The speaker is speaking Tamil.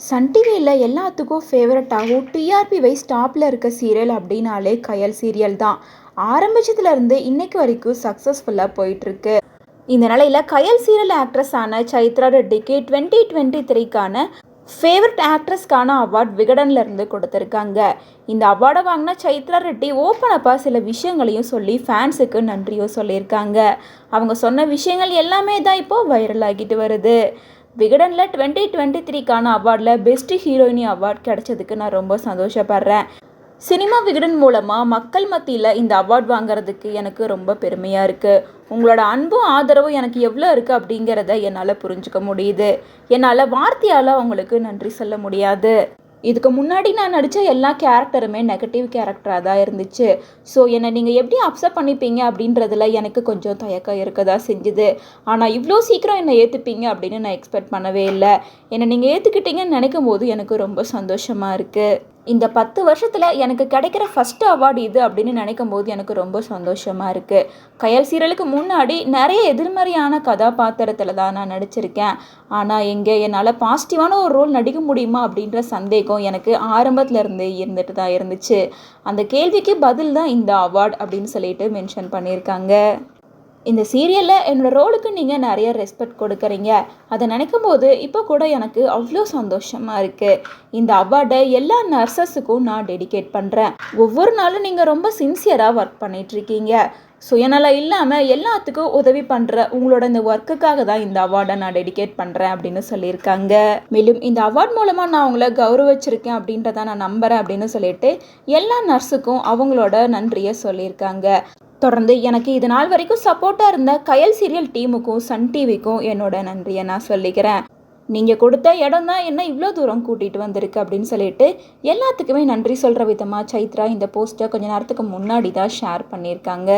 சன் டிவியில் எல்லாத்துக்கும் ஃபேவரட்டாகவும் டிஆர்பி வைஸ் டாப்பில் இருக்க சீரியல் அப்படின்னாலே கயல் சீரியல் தான். ஆரம்பிச்சதுலேருந்து இன்னைக்கு வரைக்கும் சக்ஸஸ்ஃபுல்லாக போயிட்டுருக்கு. இந்த நிலையில் கயல் சீரியல் ஆக்ட்ரஸான சைத்ரா ரெட்டிக்கு டுவெண்ட்டி டுவெண்ட்டி த்ரீக்கான ஃபேவரட் ஆக்ட்ரஸ்க்கான அவார்ட் விகடனில் இருந்து கொடுத்துருக்காங்க. இந்த அவார்டை வாங்கின சைத்ரா ரெட்டி ஓப்பனப்பாக சில விஷயங்களையும் சொல்லி ஃபேன்ஸுக்கு நன்றியும் சொல்லியிருக்காங்க. அவங்க சொன்ன விஷயங்கள் எல்லாமே தான் இப்போது வைரல் ஆகிட்டு வருது. விகடனில் டுவெண்ட்டி டுவெண்ட்டி த்ரீக்கான அவார்டில் பெஸ்ட் ஹீரோயினி அவார்ட் கிடைச்சதுக்கு நான் ரொம்ப சந்தோஷப்படுறேன். சினிமா விகடன் மூலமாக மக்கள் மத்தியில் இந்த அவார்ட் வாங்குறதுக்கு எனக்கு ரொம்ப பெருமையாக இருக்குது உங்களோட அன்பும் ஆதரவும் எனக்கு எவ்வளோ இருக்குது அப்படிங்கிறத என்னால் புரிஞ்சுக்க முடியுது. என்னால் வார்த்தையால் உங்களுக்கு நன்றி சொல்ல முடியாது. இதுக்கு முன்னாடி நான் நடித்த எல்லா கேரக்டருமே நெகட்டிவ் கேரக்டராக தான் இருந்துச்சு. ஸோ என்னை நீங்கள் எப்படி அப்செட் பண்ணிப்பீங்க அப்படின்றதுல எனக்கு கொஞ்சம் தயக்கம் இருக்க தான் செஞ்சுது. ஆனால் இவ்வளோ சீக்கிரம் என்னை ஏற்றுப்பீங்க அப்படின்னு நான் எக்ஸ்பெக்ட் பண்ணவே இல்லை. என்னை நீங்கள் ஏற்றுக்கிட்டீங்கன்னு நினைக்கும் போது எனக்கு ரொம்ப சந்தோஷமாக இருக்குது இந்த பத்து வருஷத்தில் எனக்கு கிடைக்கிற ஃபஸ்ட்டு அவார்டு இது அப்படின்னு நினைக்கும் போது எனக்கு ரொம்ப சந்தோஷமாக இருக்குது கயல் சீரியலுக்கு முன்னாடி நிறைய எதிர்மறையான கதாபாத்திரத்தில் தான் நான் நடிச்சிருக்கேன். ஆனால் எங்கே என்னால் பாசிட்டிவான ஒரு ரோல் நடிக்க முடியுமா அப்படின்ற சந்தேகம் எனக்கு ஆரம்பத்தில் இருந்துட்டு தான் இருந்துச்சு. அந்த கேள்விக்கு பதில் தான் இந்த அவார்டு அப்படின்னு சொல்லிட்டு மென்ஷன் பண்ணியிருக்காங்க. இந்த சீரியலில் என்னோடய ரோலுக்கு நீங்கள் நிறைய ரெஸ்பெக்ட் கொடுக்குறீங்க. அதை நினைக்கும் போது இப்போ கூட எனக்கு அவ்வளோ சந்தோஷமாக இருக்குது இந்த அவார்டை எல்லா நர்சஸுக்கும் நான் டெடிகேட் பண்ணுறேன் ஒவ்வொரு நாளும் நீங்கள் ரொம்ப சின்சியராக ஒர்க் பண்ணிகிட்ருக்கீங்க சுயநலம் இல்லாமல் எல்லாத்துக்கும் உதவி பண்ணுற உங்களோட இந்த ஒர்க்குக்காக தான் இந்த அவார்டை நான் டெடிகேட் பண்ணுறேன் அப்படின்னு சொல்லியிருக்காங்க. மேலும் இந்த அவார்ட் மூலமாக நான் உங்களை கௌரவிச்சிருக்கேன் அப்படின்றத நான் நம்புகிறேன் அப்படின்னு சொல்லிட்டு எல்லா நர்ஸுக்கும் அவங்களோட நன்றியை சொல்லியிருக்காங்க. தொடர்ந்து எனக்கு இது நாள் வரைக்கும் சப்போர்ட்டாக இருந்த கயல் சீரியல் டீமுக்கும் சன் டிவிக்கும் என்னோட நன்றியை நான் சொல்லிக்கிறேன். நீங்கள் கொடுத்த இடம் தான் என்ன இவ்வளோ தூரம் கூட்டிகிட்டு வந்திருக்கு அப்படின்னு சொல்லிட்டு எல்லாத்துக்குமே நன்றி சொல்கிற விதமாக சைத்ரா இந்த போஸ்ட்டை கொஞ்ச நேரத்துக்கு முன்னாடி தான் ஷேர் பண்ணியிருக்காங்க.